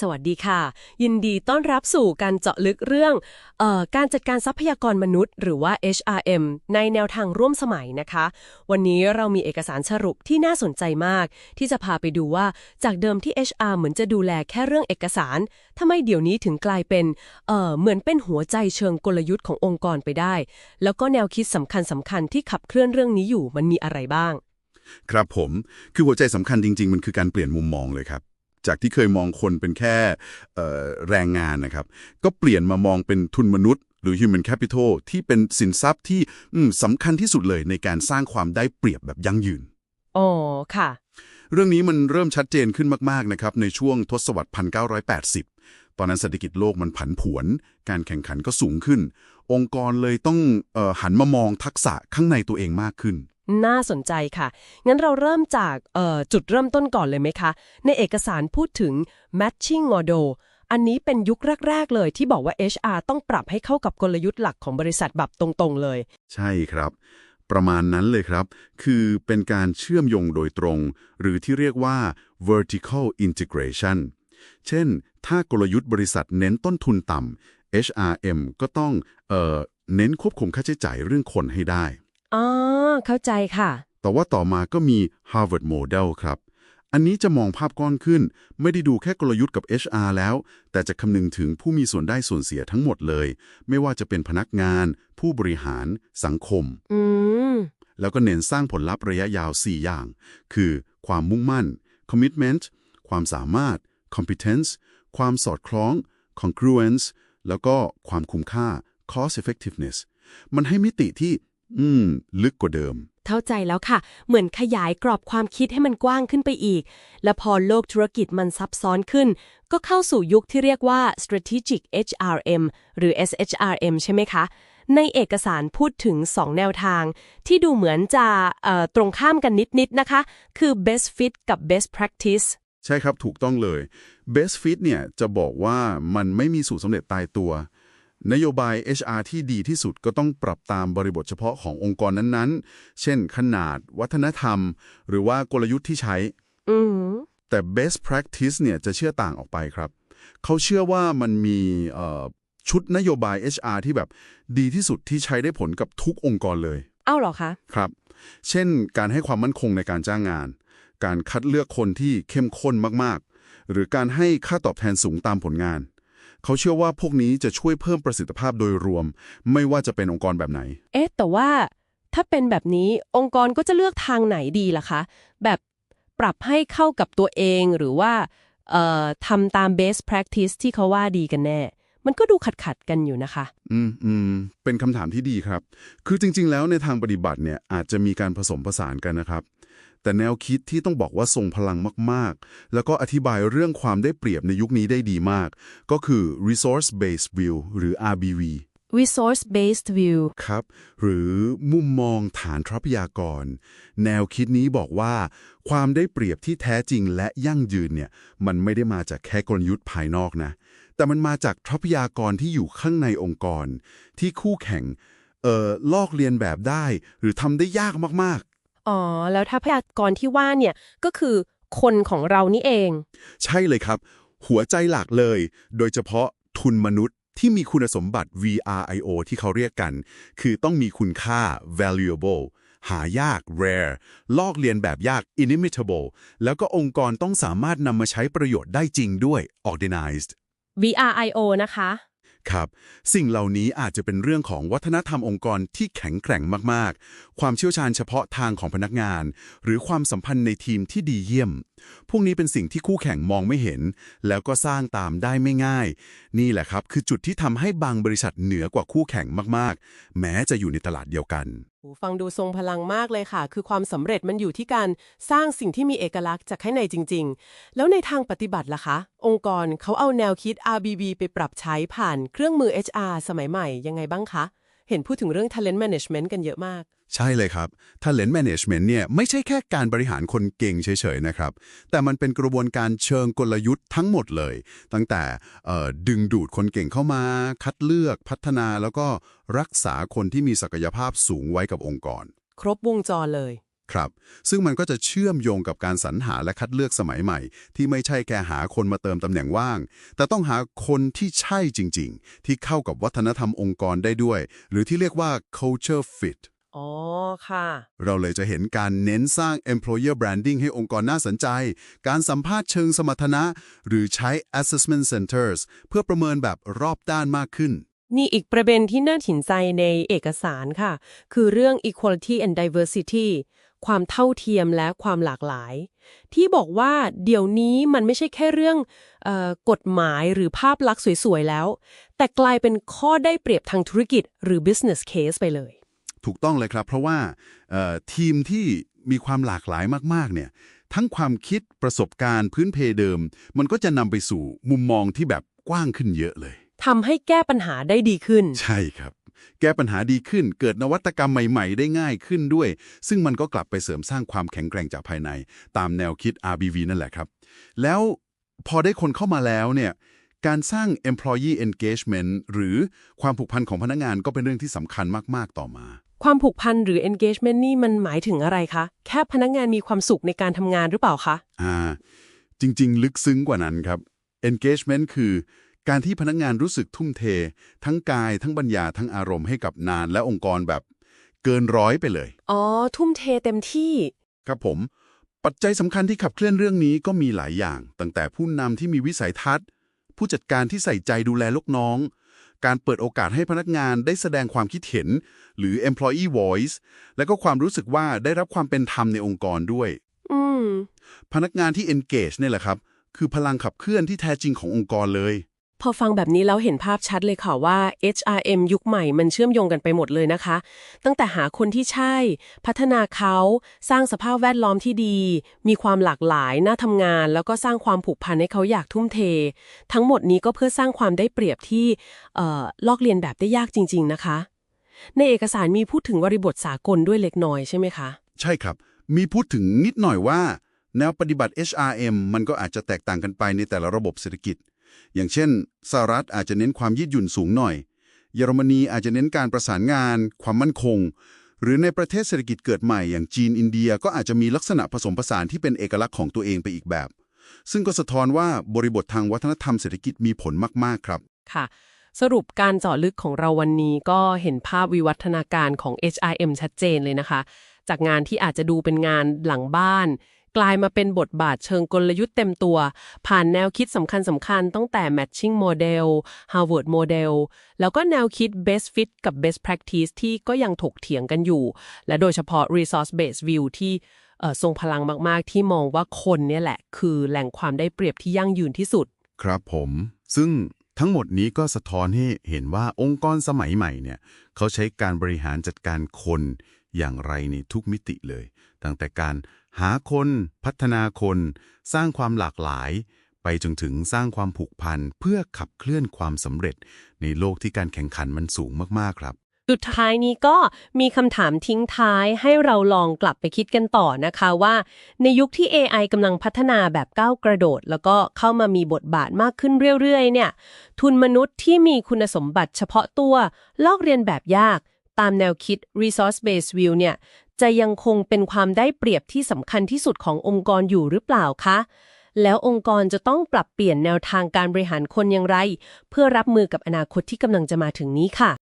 สวัสดีค่ะ ยินดีต้อนรับสู่การเจาะลึกเรื่องออการจัดการทรัพยากรมนุษย์ หรือว่า HRM ในแนวทางร่วมสมัยนะคะ วันนี้เรามีเอกสารสรุปที่น่าสนใจมาก ที่จะพาไปดูว่าจากเดิมที่ HR เหมือนจะดูแลแค่เรื่องเอกสารทำไมเดี๋ยวนี้ถึงกลายเป็นเเหมือนเป็นหัวใจเชิงกลยุทธ์ขององค์กรไปได้ แล้วก็แนวคิดสำคัญสำคัญที่ขับเคลื่อนเรื่องนี้อยู่มันมีอะไรบ้าง ครับผมคือหัวใจสำคัญจริง ๆ มันคือการเปลี่ยนมุมมองเลยครับ จากที่เคยมองคนเป็นแค่เอ่อแรงงานนะครับ ก็เปลี่ยนมามองเป็นทุนมนุษย์ หรือ human capital ที่เป็นสินทรัพย์ที่อืมสำคัญที่สุดเลยในการสร้างความได้เปรียบแบบยั่งยืนอ๋อค่ะ เรื่องนี้มันเริ่มชัดเจนขึ้นมาก ๆ นะครับ ในช่วงทศวรรษ 1980 ตอนนั้นเศรษฐกิจโลกมันผันผวน การแข่งขันก็สูงขึ้น องค์กรเลยต้องเออหันมามองทักษะข้างในตัวเองมากขึ้น น่าสนใจค่ะ งั้นเราเริ่มจากจุดเริ่มต้นก่อนเลยไหมคะ ในเอกสารพูดถึง matching model อันนี้เป็นยุคแรก ๆ เลยที่บอกว่า HR ต้องปรับให้เข้ากับกลยุทธ์หลักของบริษัทแบบตรงๆเลย ใช่ครับ ประมาณนั้นเลยครับ คือเป็นการเชื่อมโยงโดยตรง หรือที่เรียกว่า vertical integration เช่น ถ้ากลยุทธ์บริษัทเน้นต้นทุนต่ำ HRM ก็ต้องเออเน้นควบคุมค่าใช้จ่ายเรื่องคนให้ได้ อ๋อ เข้าใจค่ะ แต่ว่าต่อมาก็มี Harvard Model ครับ อันนี้จะมองภาพก้อนขึ้น ไม่ได้ดูแค่กลยุทธ์กับ HR แล้ว แต่จะคำนึงถึงผู้มีส่วนได้ส่วนเสียทั้งหมดเลย ไม่ว่าจะเป็นพนักงาน ผู้บริหาร สังคม อืม แล้วก็เน้นสร้างผลลัพธ์ระยะยาว 4 อย่าง คือ ความมุ่งมั่น commitment ความสามารถ competence ความสอดคล้อง congruence แล้วก็ความคุ้มค่า cost effectiveness มันให้มิติที่ อืม ลึกกว่าเดิม เข้าใจแล้วค่ะ เหมือนขยายกรอบความคิดให้มันกว้างขึ้นไปอีก และพอโลกธุรกิจมันซับซ้อนขึ้น ก็เข้าสู่ยุคที่เรียกว่า strategic HRM หรือ SHRM ใช่ไหมคะ ในเอกสารพูดถึง 2 แนวทาง ที่ดูเหมือนจะเอ่อตรงข้ามกันนิดๆนะคะ คือ best fit กับ best practice ใช่ครับถูกต้องเลย Best Fit เนี่ยจะบอกว่ามันไม่มีสูตรสำเร็จตายตัว นโยบาย HR ที่ดีที่สุดก็ต้องปรับตามบริบทเฉพาะขององค์กรนั้นๆ เช่น ขนาด วัฒนธรรม หรือว่ากลยุทธ์ที่ใช้อืมแต่ best practice เนี่ยจะเชื่อต่างออกไปครับ เขาเชื่อว่ามันมีเอ่อชุดนโยบาย HR ที่แบบดีที่สุดที่ใช้ได้ผลกับทุกองค์กรเลย เอ้าเหรอคะ ครับ เช่น การให้ความมั่นคงในการจ้างงาน การคัดเลือกคนที่เข้มข้นมากๆ หรือการให้ค่าตอบแทนสูงตามผลงาน เขาเชื่อว่าพวกนี้จะช่วยเพิ่มประสิทธิภาพโดยรวม ไม่ว่าจะเป็นองค์กรแบบไหน เอ๊ะแต่ว่าถ้าเป็นแบบนี้องค์กรก็จะเลือกทางไหนดีล่ะคะ แบบปรับให้เข้ากับตัวเองหรือว่าเอ่อทำตาม best practice ที่เขาว่าดีกันแน่ มันก็ดูขัดขัดๆกันอยู่นะคะ อืมอืมเป็นคำถามที่ดีครับ คือจริง ๆ แล้วในทางปฏิบัติเนี่ยอาจจะมีการผสมผสานกันนะครับ แต่แนวคิดที่ต้องบอกว่าทรงพลังมากๆ แล้วก็อธิบายเรื่องความได้เปรียบในยุคนี้ได้ดีมาก ก็คือ resource based view หรือ RBV resource based view ครับ หรือมุมมองฐานทรัพยากร แนวคิดนี้บอกว่า ความได้เปรียบที่แท้จริงและยั่งยืนเนี่ย มันไม่ได้มาจากแค่กลยุทธ์ภายนอกนะ แต่มันมาจากทรัพยากรที่อยู่ข้างในองค์กร ที่คู่แข่งเอ่อลอกเลียนแบบได้ หรือทำได้ยากมาก อ๋อ แล้วทรัพยากรที่ว่าเนี่ยก็คือคนของเรานี่เองๆใช่เลยครับ หัวใจหลักเลย โดยเฉพาะทุนมนุษย์ที่มีคุณสมบัติ VRIO ที่เขาเรียกกัน คือต้องมีคุณค่า valuable หายาก rare ลอกเลียนแบบยาก inimitable แล้วก็องค์กรต้องสามารถนำมาใช้ประโยชน์ได้จริงด้วย organized VRIO นะคะ ครับ สิ่งเหล่านี้อาจจะเป็นเรื่องของวัฒนธรรมองค์กรที่แข็งแกร่งมากๆ ความเชี่ยวชาญเฉพาะทางของพนักงาน หรือความสัมพันธ์ในทีมที่ดีเยี่ยม พวกนี้เป็นสิ่งที่คู่แข่งมองไม่เห็น แล้วก็สร้างตามได้ไม่ง่าย นี่แหละครับ คือจุดที่ทำให้บางบริษัทเหนือกว่าคู่แข่งมากๆ แม้จะอยู่ในตลาดเดียวกัน ฟังดูทรงพลังมากเลยค่ะ คือความสำเร็จมันอยู่ที่การสร้างสิ่งที่มีเอกลักษณ์จากข้างในจริง ๆ แล้วในทางปฏิบัติล่ะคะ องค์กรเขาเอาแนวคิด RBB ไปปรับใช้ผ่านเครื่องมือ HR สมัยใหม่ยังไงบ้างคะ เห็นพูดถึงเรื่อง talent management กันเยอะมาก ใช่เลยครับ Talent Management เนี่ยไม่ใช่แค่การบริหารคนเก่งเฉยๆนะครับ แต่มันเป็นกระบวนการเชิงกลยุทธ์ทั้งหมดเลย ตั้งแต่เอ่อดึงดูดคนเก่งเข้ามา คัดเลือกพัฒนาแล้วก็รักษาคนที่มีศักยภาพสูงไว้กับองค์กร ครบวงจรเลย ครับ ซึ่งมันก็จะเชื่อมโยงกับการสรรหาและคัดเลือกสมัยใหม่ ที่ไม่ใช่แค่หาคนมาเติมตำแหน่งว่าง แต่ต้องหาคนที่ใช่จริง ๆ ที่เข้ากับวัฒนธรรมองค์กรได้ด้วย หรือที่เรียกว่า culture fit อ๋อ ค่ะ เราเลยจะเห็นการเน้นสร้าง employer branding ให้องค์กรน่าสนใจ การสัมภาษณ์เชิงสมรรถนะ หรือใช้ assessment centers เพื่อประเมินแบบรอบด้านมากขึ้น นี่อีกประเด็นที่น่าถินใจในเอกสารค่ะ คือเรื่อง equality and diversity ความเท่าเทียมและความหลากหลาย ที่บอกว่าเดี๋ยวนี้มันไม่ใช่แค่เรื่องเออกฎหมายหรือภาพลักษณ์สวยๆแล้ว แต่กลายเป็นข้อได้เปรียบทางธุรกิจหรือ business case ไปเลย ถูกต้องเลยครับ เพราะว่าเอ่อทีมที่มีความหลากหลายมากๆเนี่ยทั้งความคิดประสบการณ์พื้นเพเดิม มันก็จะนำไปสู่มุมมองที่แบบกว้างขึ้นเยอะเลยทำให้แก้ปัญหาได้ดีขึ้น ใช่ครับ แก้ปัญหาดีขึ้น เกิดนวัตกรรมใหม่ ๆ ได้ง่ายขึ้นด้วย ซึ่งมันก็กลับไปเสริมสร้างความแข็งแกร่งจากภายใน ตามแนวคิด RBV นั่นแหละครับ แล้วพอได้คนเข้ามาแล้วเนี่ยการสร้าง employee engagement หรือความผูกพันของพนักงานก็เป็นเรื่องที่สำคัญมาก ๆ ต่อมา ความผูกพันหรือ engagement นี่มันหมายถึงอะไรคะ แค่พนักงานมีความสุขในการทำงานหรือเปล่าคะ อ่า จริง ๆ ลึกซึ้งกว่านั้นครับ engagement คือการที่พนักงานรู้สึกทุ่มเท ทั้งกายทั้งปัญญาทั้งอารมณ์ให้กับนานและองค์กรแบบเกินร้อยไปเลย อ๋อ ทุ่มเทเต็มที่ ครับผม ปัจจัยสำคัญที่ขับเคลื่อนเรื่องนี้ก็มีหลายอย่าง ตั้งแต่ผู้นำที่มีวิสัยทัศน์ ผู้จัดการที่ใส่ใจดูแลลูกน้อง การเปิดโอกาสให้พนักงานได้แสดงความคิดเห็น หรือ employee voice และก็ความรู้สึกว่าได้รับความเป็นธรรมในองค์กรด้วยอืมพนักงานที่ engage เนี่ยแหละครับ คือพลังขับเคลื่อนที่แท้จริงขององค์กรเลย พอฟังแบบนี้แล้วเห็นภาพชัดเลยค่ะว่า HRM ยุคใหม่มันเชื่อมโยงกันไปหมดเลยนะคะ ตั้งแต่หาคนที่ใช่ พัฒนาเขา สร้างสภาพแวดล้อมที่ดี มีความหลากหลายน่าทำงาน แล้วก็สร้างความผูกพันให้เขาอยากทุ่มเท ทั้งหมดนี้ก็เพื่อสร้างความได้เปรียบที่เอ่อลอกเลียนแบบได้ยากจริง ๆนะคะ ในเอกสารมีพูดถึงบริบทสากลด้วยเล็กน้อยใช่ไหมคะ ใช่ครับ มีพูดถึงนิดหน่อยว่า แนวปฏิบัติ HRM มันก็อาจจะแตกต่างกันไปในแต่ละระบบเศรษฐกิจ อย่างเช่นสหรัฐอาจจะเน้นความยืดหยุ่นสูงหน่อย เยอรมนีอาจจะเน้นการประสานงาน ความมั่นคง หรือในประเทศเศรษฐกิจเกิดใหม่อย่างจีนอินเดียก็อาจจะมีลักษณะผสมผสานที่เป็นเอกลักษณ์ของตัวเองไปอีกแบบ ซึ่งก็สะท้อนว่าบริบททางวัฒนธรรมเศรษฐกิจมีผลมาก ๆ ครับ ค่ะ สรุปการเจาะลึกของเราวันนี้ก็เห็นภาพวิวัฒนาการของ HRM ชัดเจนเลยนะคะ จากงานที่อาจจะดูเป็นงานหลังบ้าน กลายมาเป็นบทบาทเชิงกลยุทธ์เต็มตัว ผ่านแนวคิดสำคัญสำคัญตั้งแต่ matching model Harvard model แล้วก็แนวคิด best fit กับ best practice ที่ก็ยังถกเถียงกันอยู่ และโดยเฉพาะ resource based view ที่ทรงพลังมากๆ ที่มองว่าคนเนี่ยแหละ คือแหล่งความได้เปรียบที่ยั่งยืนที่สุด ครับผม ซึ่งทั้งหมดนี้ก็สะท้อนให้เห็นว่าองค์กรสมัยใหม่เนี่ยเขาใช้การบริหารจัดการคนอย่างไรในทุกมิติเลย ตั้งแต่การ หาคน พัฒนาคน สร้างความหลากหลาย ไปจนถึงสร้างความผูกพันเพื่อขับเคลื่อนความสำเร็จ ในโลกที่การแข่งขันมันสูงมากๆครับสุดท้ายนี้ก็มีคำถามทิ้งท้ายให้เราลองกลับไปคิดกันต่อนะคะว่า ในยุคที่ AI กำลังพัฒนาแบบก้าวกระโดด แล้วก็เข้ามามีบทบาทมากขึ้นเรื่อยๆ เนี่ย ทุนมนุษย์ที่มีคุณสมบัติเฉพาะตัว ลอกเรียนแบบยาก ตามแนวคิด resource based view เนี่ย จะยังคงเป็นความได้เปรียบที่สำคัญที่สุดขององค์กรอยู่หรือเปล่าคะ แล้วองค์กรจะต้องปรับเปลี่ยนแนวทางการบริหารคนอย่างไร เพื่อรับมือกับอนาคตที่กำลังจะมาถึงนี้ค่ะ